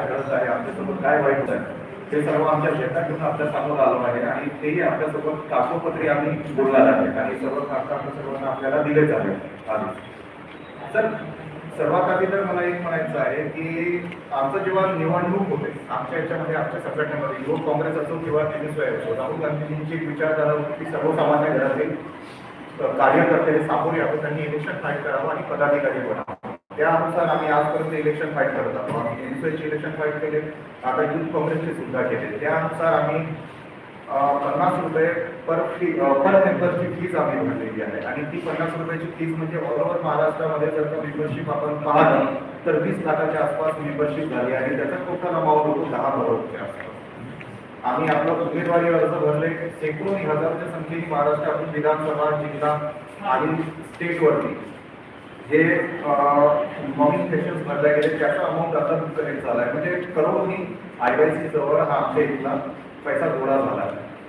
घडत आहे? काय वाईट होत आहे? ते सर्व आमच्या शेतात घेऊन आपल्यासमोर आलं आहे आणि तेही आपल्यासोबत कागदोपत्री आम्ही बोलणार आहे आणि सर्व कागद सर्वांना आपल्याला दिलेच आहे आधी. तर सर्वात आधी तर मला एक म्हणायचं आहे की आमचं जेव्हा निवडणूक होते आमच्या याच्यामध्ये आमच्या संघटनेमध्ये युवक काँग्रेस असो किंवा एनएसवाय असो राहुल गांधींची एक विचारधारा होती की सर्वसामान्य घरातील कार्यकर्ते सामोरे आपण त्यांनी इलेक्शन फाईट करावं आणि पदाधिकारी बनावं. त्यानुसार आम्ही आजपर्यंत इलेक्शन फाईट करत आहोत. एनएसवायचे इलेक्शन फाईट केले. आता युथ काँग्रेसचे सुद्धा केले. त्यानुसार आम्ही पन्नास रुपये पर फी पर मेंबरची फीज आम्ही भरलेली आहे. आणि ती पन्नास रुपयाची फीज म्हणजे ऑल ओव्हर महाराष्ट्रामध्ये जर का मेंबरशिप आपण पाहिलं तर वीस लाखाच्या आसपास मेंबरशिप झाली आणि त्याचा टोटल अमाऊंट होतो दहा करोडच्या आसपास. आम्ही आपला उमेदवारी अर्ज भरले. शेकडो हजारच्या संख्येने महाराष्ट्रातून विधानसभा जिल्हा आणि स्टेटवरती जे मॉर्निंग सेशन्स भरल्या गेले त्याचा अमाऊंट आता कलेक्ट झाला आहे म्हणजे करोडनी आय वाय सी जवळ हा आमच्या इथला पैसा गोळा झाला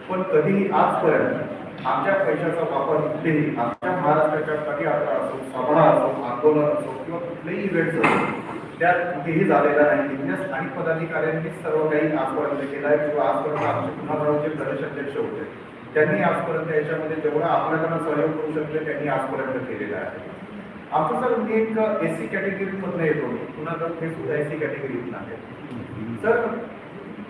पण कधीही आजपर्यंत आमच्या पैशाचा वापर कुठेही आमच्या महाराष्ट्राच्या पदयात्रा असो सभा असो आंदोलन असो किंवा कुठलेही इव्हेंट्स असो त्यात कुठेही झालेला नाही. बिझनेस स्थानिक पदाधिकाऱ्यांनी सर्व काही आजपर्यंत केलं आहे किंवा आजपर्यंत आमचे पुन्हा जे प्रदेश अध्यक्ष होते त्यांनी आजपर्यंत याच्यामध्ये जेवढा आपल्याकडनं सहयोग करू शकले त्यांनी आजपर्यंत केलेला आहे. आमचं सर मी एक एस सी कॅटेगरीमधनं येतो पुन्हा तर ते सुद्धा एस सी कॅटेगरीतून आहे सर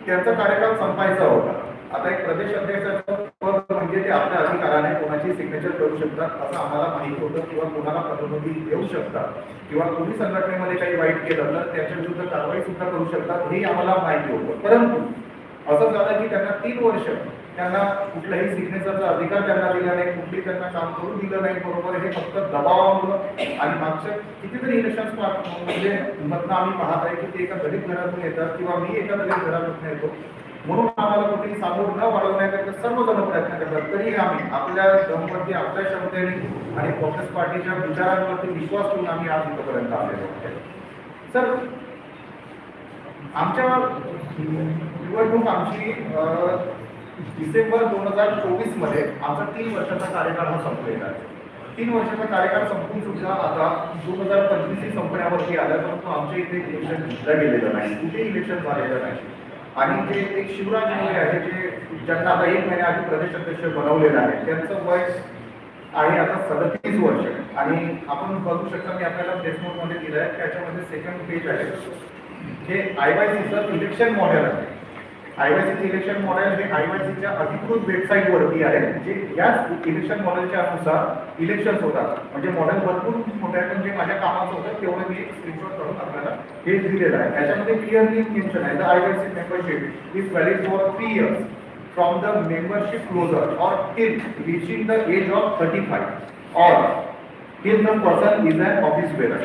त्यांचा कार्यकाळ संपायचा होता. आता एक प्रदेश अध्यक्षाचं पद म्हणजे ते आपल्या अधिकाराने कोणाची सिग्नेचर करू शकतात असं आम्हाला माहीत होतं किंवा कोणाला पदोन्नती देऊ शकतात. किंवा कोणी संघटनेमध्ये काही वाईट केलं तर त्याच्या विरुद्ध कारवाई सुद्धा करू शकतात हे आम्हाला माहिती होतं. परंतु असं झालं की त्यांना तीन वर्ष त्यांना कुठल्याही सिग्नेचरचा अधिकार त्यांना दिला नाही कुठली त्यांना काम करून दिलं नाही बरोबर. हे फक्त दबावामुळं आणि मागच्या कितीतरी इलेक्शन म्हणजे मधनं आम्ही पाहत आहे की ते एका गरीब घरातून येतात किंवा मी एका गरीब घरातून येतो. म्हणून आम्हाला कुठेही सामोर न वाढवण्याकरता सर्वजण प्रयत्न करतात. तरी आम्ही आपल्या दमवरती आपल्या क्षमतेने आणि काँग्रेस पार्टीच्या विचारांवरती विश्वास ठेवून आम्ही आज इथपर्यंत आलेलो सर आमच्या निवडणूक आमची डिसेंबर दोन हजार चोवीसमध्ये आमचा तीन वर्षाचा कार्यकाळ हा संपलेला आहे. तीन वर्षाचा कार्यकाळ संपून सुद्धा आता दोन हजार पंचवीस संपण्यावरती आला परंतु आमच्या इथे इलेक्शन घेतलं गेलेलं नाही कुठे इलेक्शन झालेलं नाही. आणि जे एक शिवराज इंगळे आहे जे ज्यांना आता एक महिन्याआधी प्रदेश अध्यक्ष बनवलेलं आहे त्यांचं वय आहे आता सदतीस वर्ष. आणि आपण बघू शकता मी आपल्याला फेसबुकमध्ये दिलं आहे त्याच्यामध्ये सेकंड पेज आहे. हे आय वाय सीचं इलेक्शन मॉडेल आहे. आयवायसी इलेक्शन मॉडेल हे आयवायसीच्या अधिकृत वेबसाईट वरती आहे. जे याच इलेक्शन मॉडेलच्या अनुसार इलेक्शन होतात. म्हणजे मॉडेल भरपूर मोठं आहे पण जे माझ्या कामाचं होतं तेवढं मी एक स्क्रीनशॉट करून आपल्याला हे दिलेलं आहे. त्याच्यामध्ये क्लिअरली मेन्शन आहे. The IYC membership is valid for three years from the membership closure closure or till reaching the age of 35 or till the person is an office bearer.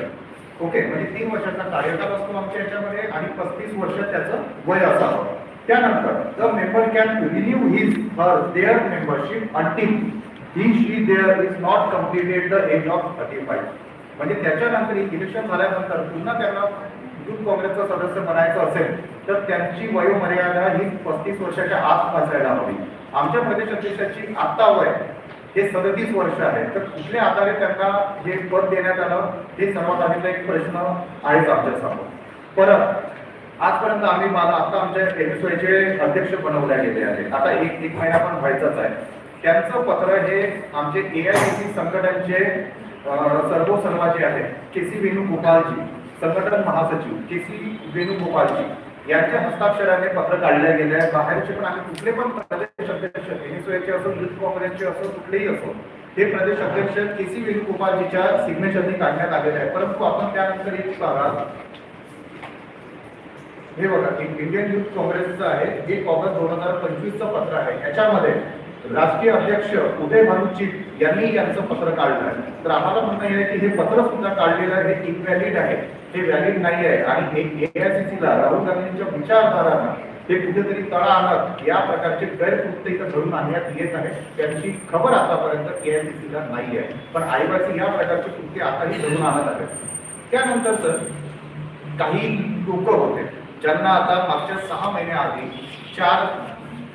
Okay म्हणजे तीन वर्षाचा कार्यकाल असतो आमच्या याच्यामध्ये आणि पस्तीस वर्ष त्याचं वय असावं. त्यानंतर the member can renew his her their membership until he she they is not completed the age of thirty five म्हणजे त्याच्यानंतर इलेक्शन झाल्यानंतर पुन्हा त्यांना युथ काँग्रेसचा सदस्य बनायचं असेल तर त्यांची वयोमर्यादा ही पस्तीस वर्षाच्या आत असायला हवी. आमच्या प्रदेश अध्यक्षाची आता वय हे सदतीस वर्ष आहे. तर कुठल्या आधारे त्यांना हे पद देण्यात आलं हे सर्वात आधीचा एक प्रश्न आहेच आमच्यासमोर परत आजपर्यंत आम्ही मला आता आमच्या एनएसवायचे अध्यक्ष बनवले गेले आहेत. आता एक एक महिना पण व्हायचाच आहे. त्यांचं पत्र हे आमचे ए आय सी संघटनचे सर्व सर्वाचे आहेत के सी वेणुगोपालजी संघटन महासचिव के सी वेणुगोपालजी यांच्या हस्ताक्षराने पत्र काढले गेले आहे. बाहेरचे पण आम्ही कुठले पण प्रदेश अध्यक्ष एनएसओचे असो युथ काँग्रेसचे असो कुठलेही असो हे प्रदेश अध्यक्ष के सी वेणुगोपालजीच्या सिग्नेचरने काढण्यात आलेले आहे. परंतु आपण त्यानंतर एक हे बघा एक इंडियन युथ काँग्रेसचं आहे एक ऑगस्ट दोन हजार पंचवीसचं पत्र आहे. याच्यामध्ये राष्ट्रीय अध्यक्ष उदय भानुचित यांनी यांचं पत्र काढलं आहे तर आम्हाला म्हणणं आहे की हे पत्र सुद्धा काढलेलं आहे हे इनव्हॅलिड आहे. हे व्हॅलिड नाही आहे. आणि हे एआयसीसीला राहुल गांधींच्या विचारधारांना ते कुठेतरी तळा आणत या प्रकारचे गैरकृत्य इथं घडून आणण्यात येत आहे. त्यांची खबर आतापर्यंत एआयसीसीला नाही आहे. पण आईबासी या प्रकारचे कृत्य आताही घडून आणत आहेत. त्यानंतर सर काही लोक होते. ज्यांना आता मागच्या सहा महिन्याआधी चार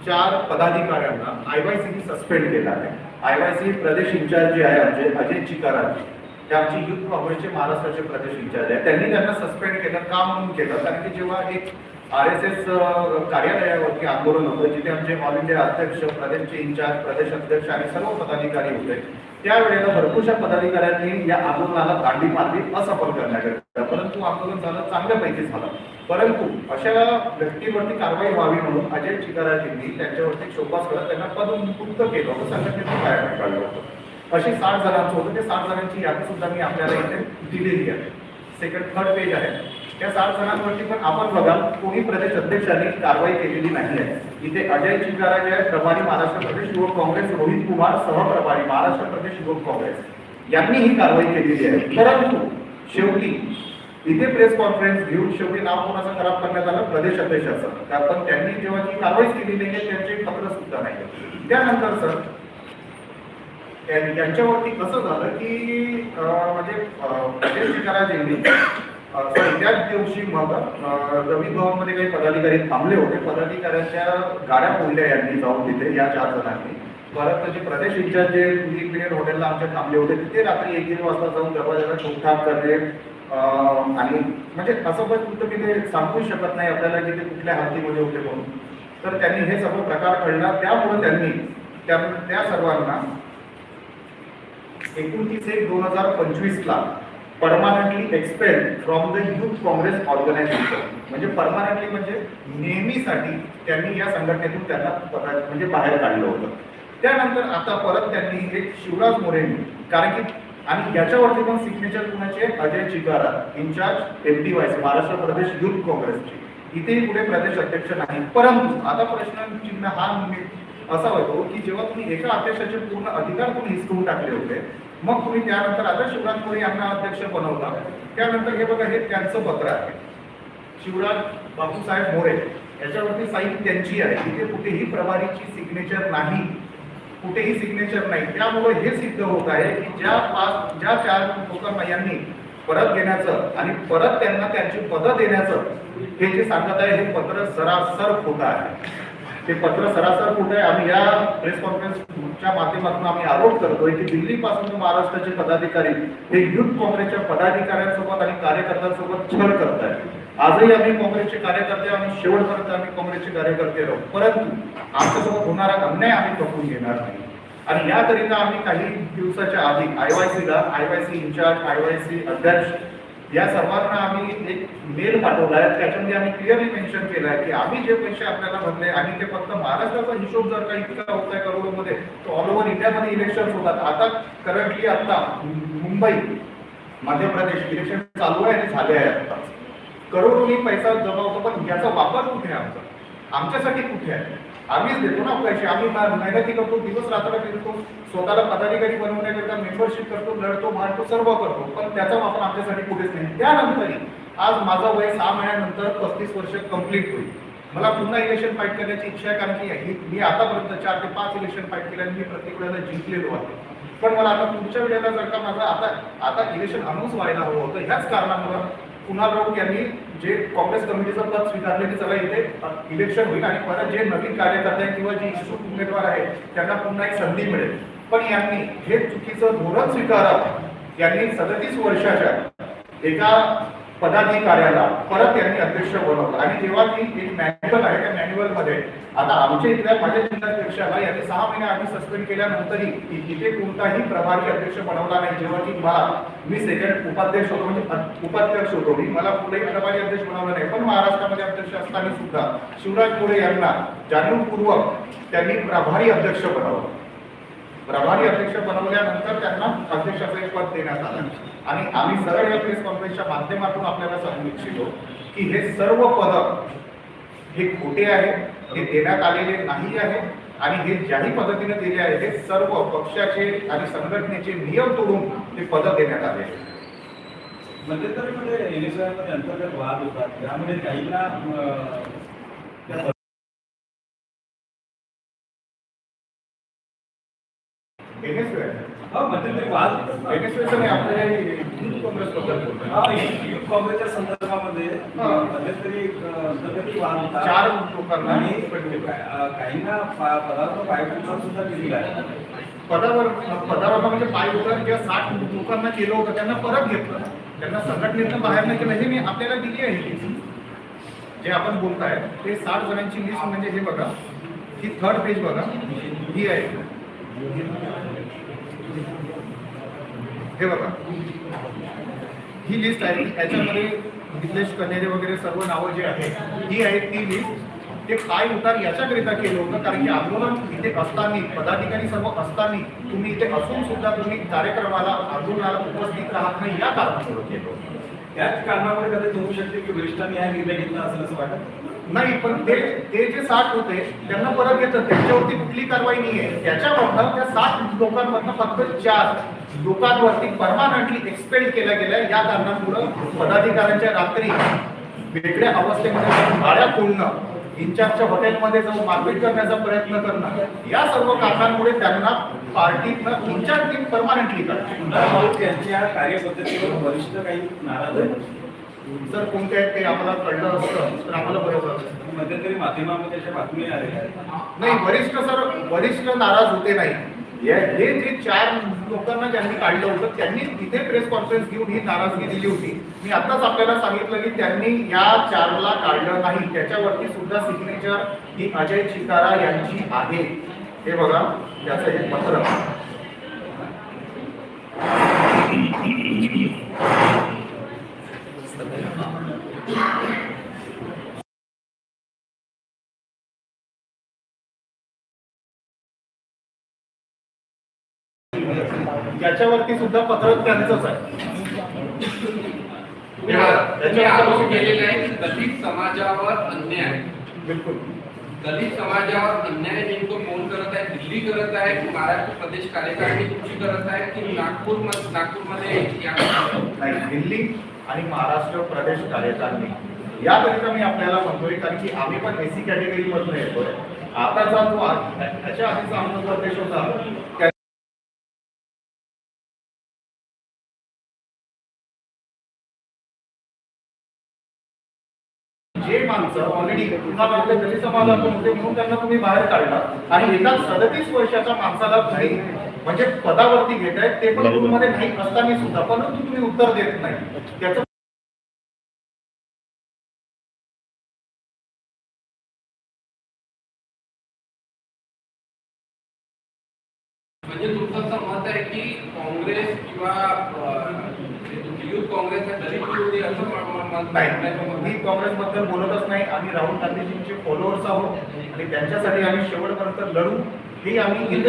चार पदाधिकाऱ्यांना आय वाय सी सस्पेंड केला आहे. आय वाय सी प्रदेश इन्चार्ज जे आहे आमचे अजय चिकाराजी ते आमचे युथ काँग्रेसचे महाराष्ट्राचे प्रदेश इंचार्ज आहे. त्यांनी त्यांना सस्पेंड केलं का म्हणून केलं? कारण की जेव्हा एक आर एस एस कार्यालयावरती आंदोलन होतं जिथे आमचे ऑल इंडिया अध्यक्ष प्रदेशचे इंचार्ज प्रदेश अध्यक्ष आणि सर्व पदाधिकारी होते त्यावेळेला भरपूरशा पदाधिकाऱ्यांनी या आंदोलनाला दांडी मारली असफल करण्यात परंतु आंदोलन झालं चांगल्यापैकी झालं. परंतु अशा व्यक्तीवरती कारवाई व्हावी म्हणून अजय चिकाराजींनी त्यांच्यावरती शोभास करत त्यांना पदमुक्त केलं होतं संघटनेतून बाहेर काढलं होतं. अशी साठ जणांचं होतं. ते साठ जणांची यादी सुद्धा मी आपल्याला इथे दिलेली आहे. सेकंड थर्ड पेज आहे. त्या साठ जणांवरती पण आपण बघा कोणी प्रदेश अध्यक्षांनी कारवाई केलेली नाही आहे. इथे अजय चिकाराज आहे प्रभारी महाराष्ट्र प्रदेश युवक काँग्रेस रोहित कुमार सहप्रभारी महाराष्ट्र प्रदेश युवक काँग्रेस. यांनी ही कारवाई केलेली आहे. परंतु शेवटी इथे प्रेस कॉन्फरन्स घेऊन शेवटी नाव कोणाचं खराब करण्यात आलं? प्रदेश अध्यक्षाचं कारण त्यांनी जेव्हा जी कारवाई केली नाही त्यांचे पत्र सुद्धा नाही त्यानंतर सर त्यांच्यावरती कसं झालं की म्हणजे अं, त्याच दिवशी मग अं, रवी भवनमध्ये काही पदाधिकारी थांबले होते. पदाधिकाऱ्यांच्या गाड्या फोडल्या यांनी जाऊन तिथे या चार जणांनी. परत म्हणजे जे प्रदेश इन्चार्ज जे हॉटेलला आमच्या थांबले होते तिथे रात्री एक दीड वाजता जाऊन दरवाजाला ठोकठाक करणे आणि म्हणजे असं पण कुठं तिथे सांगू शकत नाही आपल्याला की ते कुठल्या हातीमध्ये होते म्हणून. तर त्यांनी हे सर्व प्रकार कळला त्यामुळे त्यांनी त्या त्या सर्वांना एकोणतीस एक दोन हजार पंचवीसला permanently expelled from the youth Congress organisation म्हणजे परमानंटली म्हणजे नेहमीसाठी त्यांनी या संघटनेतून त्यांना पदा- म्हणजे बाहेर काढलं होतं. त्यानंतर आता परत त्यांनी एक शिवराज मोरेंनी कारण की आणि याच्यावरती पण सिग्नेचर कुणाचे Ajay Chikara incharge M T Maharashtra प्रदेश युथ काँग्रेसची. इथेही पुढे प्रदेश अध्यक्ष नाही. परंतु आता प्रश्न चिन्ह हा म्हणजे असा होतो की जेव्हा तुम्ही एका अध्यक्षाचे पूर्ण अधिकार तुम्ही हिसकवून टाकले होते मग तुम्ही त्यानंतर आता शिवराज मोरे यांना अध्यक्ष बनवला. त्यानंतर हे बघा हे त्यांचं पत्र आहे. शिवराज बापूसाहेब मोरे याच्यावरती साईन त्यांची आहे. तिथे कुठेही प्रभारीची सिग्नेचर नाही. कुठेही सिग्नेचर नाही. त्यामुळे हे सिद्ध होत आहे की ज्या पाच ज्या चार लोकांना परत घेण्याचं आणि परत त्यांना त्यांची पदं देण्याचं हे जे सांगत आहे हे पत्र सरासर खोटं आहे. ते पत्र सरासर खोटं आहे. आम्ही या प्रेस कॉन्फरन्सच्या माध्यमातून आम्ही आरोप करतोय की दिल्लीपासून महाराष्ट्राचे पदाधिकारी हे युथ काँग्रेसच्या पदाधिकाऱ्यांसोबत आणि कार्यकर्त्यांसोबत छळ करत आहेत आजही आम्ही काँग्रेसचे कार्यकर्ते आणि शेवटपर्यंत आम्ही काँग्रेसचे कार्यकर्ते राहू परंतु आमच्यासोबत होणारा अन्याय आम्ही पकडून घेणार नाही. आणि याकरिता आम्ही काही दिवसाच्या आधी आय वाय सीला I Y C incharge I Y C अध्यक्ष या सर्वांना आम्ही एक मेल पाठवला आहे त्याच्यामध्ये आम्ही क्लिअरली मेन्शन केलं आहे की आम्ही जे पैसे आपल्याला भरले आणि ते फक्त महाराष्ट्राचा हिशोब जर का इतका होत आहे करोडोमध्ये तर ऑल ओव्हर इंडियामध्ये इलेक्शन होतात. आता करंटली आता मुंबई मध्य प्रदेश इलेक्शन चालू आहे आणि झाले आहे आता करोडोनी पैसा जमा होतो पण याचा वापर कुठे आहे आमचा? आमच्यासाठी कुठे आहे? आम्हीच देतो ना पैसे. आम्ही मेहनती करतो दिवस रात्र फिरतो स्वतःला पदाधिकारी बनवण्याकरता मेंबरशिप करतो लढतो मारतो सर्व करतो. पण त्याचा वापर आमच्यासाठी कुठेच नाही. त्यानंतरही आज माझं वय सहा महिन्यानंतर पस्तीस वर्ष कंप्लीट होईल. मला पुन्हा इलेक्शन फाईट करण्याची इच्छा आहे कारण की ही- मी आतापर्यंत चार ते पाच इलेक्शन फाईट केल्याने आणि मी प्रत्येक वेळेला जिंकलेलो आहे. पण मला आता पुढच्या वेळेला जर का माझा आता आता इलेक्शन अनाऊन्स व्हायला हवं होतं ह्याच कारणामुळं कुणाल राऊत यांनी जे काँग्रेस कमिटीचं पद स्वीकारले की चला इथे इलेक्शन होईल आणि परत जे नवीन कार्यकर्ते किंवा जे इच्छुक उमेदवार आहेत त्यांना पुन्हा एक संधी मिळेल. पण यांनी हे चुकीचं धोरण स्वीकारावं. यांनी सदतीस वर्षाच्या एका पदाधिकाऱ्याला परत यांनी अध्यक्ष बनवलं आणि जेव्हा ती एक मॅन्युअल आहे त्या मॅन्युअलमध्ये आता आमच्या इथल्या माझ्या जिल्हाध्यक्षाला यांनी सहा महिने आधी सस्पेंड केल्यानंतरही तिथे इथे कोणताही प्रभारी अध्यक्ष बनवला नाही. जेव्हा की मला मी सेकंड उपाध्यक्ष होतो म्हणजे उपाध्यक्ष होतो. मी मला कुठेही प्रभारी अध्यक्ष बनवला नाही. पण महाराष्ट्रामध्ये अध्यक्ष असताना सुद्धा शिवराज मुळे यांना जाणीवपूर्वक त्यांनी प्रभारी अध्यक्ष बनवलं. प्रभारी अध्यक्ष बनवल्यानंतर त्यांना अध्यक्षाचं एक पद देण्यात आलं आणि आम्ही सरळ या प्रेस कॉन्फरन्सच्या माध्यमातून आपल्याला सांगू इच्छितो की हे सर्व पद हे खोटे आहे हे देण्यात आलेले नाही आहे आणि हे ज्याही पद्धतीने दिले आहे हे सर्व पक्षाचे आणि संघटनेचे नियम तोडून हे पद देण्यात आले आहे. मध्यंतरीमध्ये इलेक्शनमध्ये अंतर्गत वाद होतात त्यामध्ये काहींना काँग्रेसच्या संदर्भामध्ये वाद होता. चार लोकांना काहींना पदार्थ पायपीटला सुद्धा केलेला आहे. पदावर पदावर म्हणजे पाय उतर किंवा साठ लोकांना केलं होतं त्यांना परत घेतलं. त्यांना संघटनेतनं बाहेर नाही केलं. हे मी आपल्याला दिली आहे. जे आपण बोलताय ते साठ जणांची लिस्ट म्हणजे हे बघा. ही थर्ड पेज बघा. ही आहे. हे बघा. ही लिस्ट आहे. त्याच्यामध्ये निलेश कन्हेरे वगैरे सर्व नावं जे आहेत ही आहेत ती लिस्ट ते काय उतार याच्याकरिता केलं होतं? कारण की आंदोलन इथे असताना पदाधिकारी सर्व असताना तुम्ही इथे असून सुद्धा तुम्ही कार्यक्रमाला आंदोलनाला उपस्थित राहत नाही. या कारणामुळे केलं त्याच कारणामुळे कदाचित होऊ शकते की वरिष्ठांनी हा निर्णय घेतला असेल असं वाटत? नाही पण ते ते जे साठ होते त्यांना परत येतं. त्यांच्यावरती कुठली कारवाई नाही आहे त्याच्यामधनं त्या साठ लोकांमधनं फक्त चार लोकांवरती परमानंटली एक्सपेंड केल्या गेल्या. या कारणामुळं पदाधिकाऱ्यांच्या रात्री वेगळ्या अवस्थेमध्ये गाड्या फोडणं इन्चार्जच्या हॉटेलमध्ये जाऊन मारपीट करण्याचा प्रयत्न करणं या सर्व कारणांमुळे त्यांना पार्टीतनं इन्चार्ज परमानंटली करतात त्यांच्या कार्यपद्धतीवर वरिष्ठ काही नाराज आहेत? जर कोणते आहेत? ते आम्हाला कळलं असतं तर आम्हाला बरं झालं मध्यंतरी माध्यमामध्ये अशा बातम्या आलेल्या आहेत. नाही वरिष्ठ सर वरिष्ठ नाराज होते नाही. हे जे चार लोकांना ज्यांनी काढलं होतं त्यांनी तिथे प्रेस कॉन्फरन्स घेऊन ही नाराजगी दिली होती. मी आताच आपल्याला सांगितलं की त्यांनी या चारला काढलं नाही. त्याच्यावरती सुद्धा सिग्नेचर ही अजय चिकारा यांची आहे. हे बघा याचं हे पत्र. याच्यावरती सुद्धा पत्र त्यांचंच आहे. आरोप केलेला आहे की दलित समाजावर अन्याय. बिलकुल. दलित समाजावर अन्याय नेमकं कोण करत आहे? दिल्ली करत आहे की महाराष्ट्र प्रदेश कार्यकारिणी तुमची करत आहे की नागपूर नागपूरमध्ये दिल्ली आणि महाराष्ट्र प्रदेश कार्यकारिणी. याकरिता मी आपल्याला म्हणतोय कारण की आम्ही पण एसी कॅटेगरी मधून येतोय. आताचा जो त्याच्या आधीचा आमचा प्रदेश होता माणसं ऑलरेडी तुम्हाला आपल्या दलित समाजातून होते म्हणून त्यांना तुम्ही बाहेर काढला. आणि एका सदतीस वर्षाच्या माणसाला तुम्ही म्हणजे पदावरती घेताय ते पण रूममध्ये नाही असताना सुद्धा परंतु तुम्ही उत्तर देत नाही. त्याचं म्हणजे तुमचं असं मत आहे की काँग्रेस किंवा अं, युथ काँग्रेस हा दलित विरोधी असं म- म- मत नाही मी आहे. काँग्रेस बद्दल बोलतच नाही. आम्ही राहुल गांधीजींचे फॉलोअर्स आहोत आणि त्यांच्यासाठी आम्ही शेवटपर्यंत लढू हे आम्ही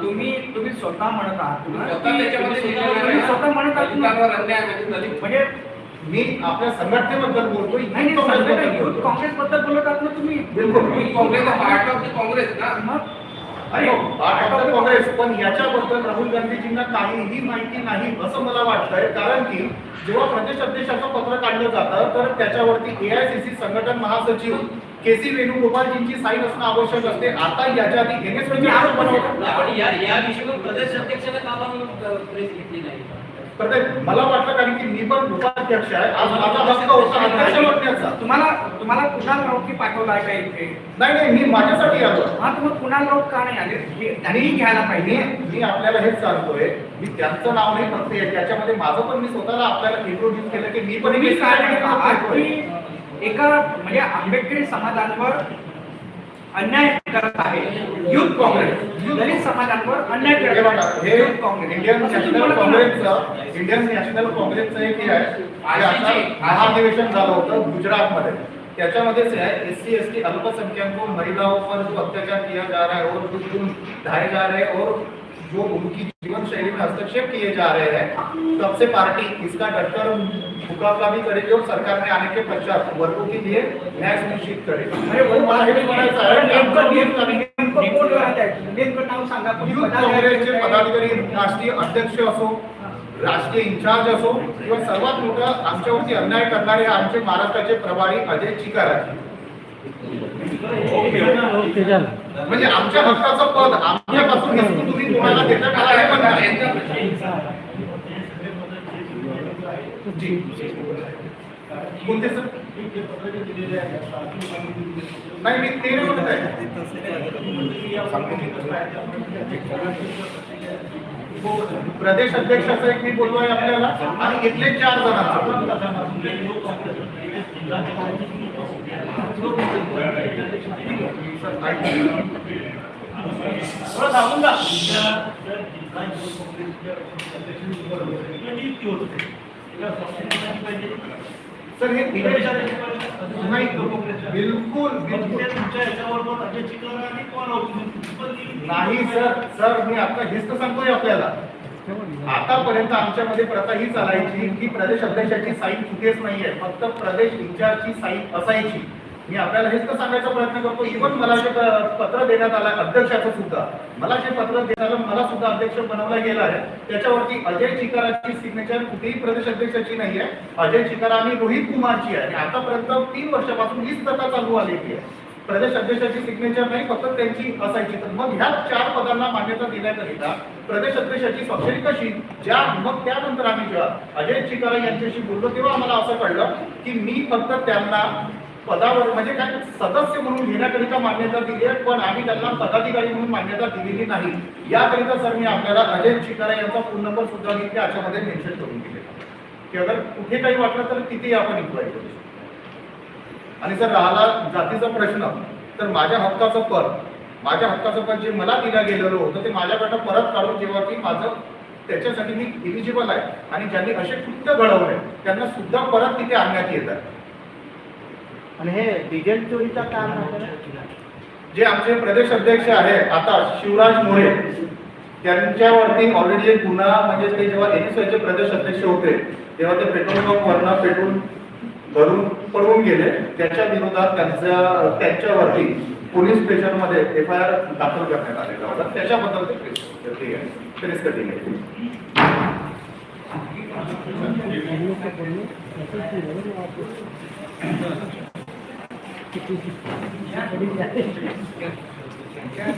तुम्ही तुम्ही स्वतः म्हणत आहात. स्वतः म्हणत आहात. म्हणजे मी आपल्या संघटनेबद्दल बोलतोय नाही काँग्रेसबद्दल बोलत आहात ना तुम्ही. बिलकुल. Congress part of the Congress ना. द काँग्रेस पण याच्याबद्दल राहुल गांधीजींना काहीही माहिती नाही असं मला वाटतंय. कारण की जेव्हा प्रदेश अध्यक्षाचं पत्र काढलं जातं तर त्याच्यावरती एआयसीसी संघटन महासचिव के सी वेणुगोपालजींची साईन असणं आवश्यक असते. आता याच्या आधी. आपण या विषयावर प्रदेश अध्यक्षाने का म्हणून प्रेस घेतली नाही. प्रत्येक मला वाटलं कारण की मी पण उपाध्यक्ष आहे. आज माझा हक्क होता. अध्यक्ष बनण्याचा तुम्हाला तुम्हाला कुणाल राऊत पाठवला आहे का इथे? नाही नाही मी माझ्यासाठी आलो. हा तुम्ही कुणाल राऊत का नाही आले? हे त्यांनीही घ्यायला पाहिजे. मी आपल्याला हेच सांगतोय मी त्यांचं नाव नाही फक्त. त्याच्यामध्ये माझं पण मी स्वतःला आपल्याला इंट्रोड्यूस केलं की मी पण एका म्हणजे आंबेडकरी समाजांवर अन्याय करत आहे. युथ काँग्रेस दलित समाजांवर अन्याय हे करत आहे. हे युथ काँग्रेस. इंडियन नॅशनल काँग्रेसचं इंडियन नॅशनल काँग्रेसचं एक हे आहे. महाधिवेशन झालं होतं गुजरातमध्ये. त्याच्यामध्येच है एस सी एस टी अल्पसंख्यकों महिलाओं पर जो अत्याचार किया जा रहा है और जो ढाए जा रहे हैं और जो उनकी जीवन शैली में हस्तक्षेप किए जा रहे हैं तब से पार्टी इसका डटकर मुकाबला भी करेगी और सरकार में आने के पश्चात वर्गों के लिए न्याय सुनिश्चित करेगी। पदाधिकारी काँग्रेसचे आहे? पदाधिकारी राष्ट्रीय अध्यक्ष असो राष्ट्रीय इन्चार्ज असो किंवा सर्वात मोठं आमच्यावरती अन्याय करणारे आमचे महाराष्ट्राचे प्रभारी अजय चिकार आहे म्हणजे आमच्या हक्काचं पद आमच्यापासून हिसकून तुम्ही कोणाला देता मला हे पण नाही. कोणते सर? नाही मी ते म्हणत आहे. प्रदेश अध्यक्षाचं एक मी बोललोय आपल्याला. आणि इथले चार सर हे बिलकुल नाही सर. सर मी आता हेच तर सांगतोय आपल्याला. आतापर्यंत आमच्यामध्ये प्रथा ही चालायची की प्रदेश अध्यक्षाची साईन कुठेच नाहीये. फक्त प्रदेश इंचार्जची साईन असायची. मी आपल्याला हेच तर सांगायचा प्रयत्न करतो इव्हन मला जे पत्र देण्यात आलं अध्यक्षाचं सुद्धा मला जे पत्र देण्यात आलं मला सुद्धा अध्यक्ष बनवला गेलं आहे. त्याच्यावरती अजय चिकाराची सिग्नेचर कुठेही प्रदेश अध्यक्षाची नाही आहे अजय चिकारा आणि रोहित कुमारची आहे. आणि आतापर्यंत तीन वर्षापासून हीच प्रथा चालू आलेली आहे. प्रदेश अध्यक्षाची सिग्नेचर नाही फक्त त्यांची असायची. तर मग ह्या चार पदांना मान्यता देण्याकरिता प्रदेश अध्यक्षाची स्वाक्षरी कशी? ज्या मग त्यानंतर आम्ही जेव्हा अजय चिकारा यांच्याशी बोललो तेव्हा आम्हाला असं कळलं की मी फक्त त्यांना पदावर म्हणजे काय? सदस्य म्हणून घेण्याकरिता मान्यता दिली आहे पण आम्ही त्यांना पदाधिकारी म्हणून मान्यता दिलेली नाही. याकरिता सर मी आपल्याला अजय चिकारा यांचा फोन नंबर सुद्धा मी त्या याच्यामध्ये मेन्शन करून दिलेला की अगर कुठे काही वाटलं तर तिथेही आपण इन्क्वायरी करू शकतो? आणि जर राहिला जातीचा प्रश्न. तर माझ्या हक्काचं पद माझ्या हक्काचं पद जे मला दिलं गेलेलं होतं ते माझ्याकडनं परत काढून जेव्हा की माझं त्याच्यासाठी मी इलिजिबल आहे. आणि ज्यांनी असे कृत्य घडवले त्यांना सुद्धा परत तिथे आणण्यात येत आहे. आणि हे डिझेल चोरीचा काम जे आमचे प्रदेश अध्यक्ष आहे आता शिवराज मोरे त्यांच्यावरती ऑलरेडी एक गुन्हा म्हणजे ते जेव्हा एन चे प्रदेश अध्यक्ष होते तेव्हा ते पेट्रोल पंप वरनं पेट्रोल भरून पळवून गेले. त्याच्या विरोधात त्यांच्या त्यांच्यावरती पोलीस स्टेशनमध्ये एफ आय आर दाखल करण्यात आलेला होता. त्याच्याबद्दल ते प्रेस प्रेस कटिंग आहे Yeah.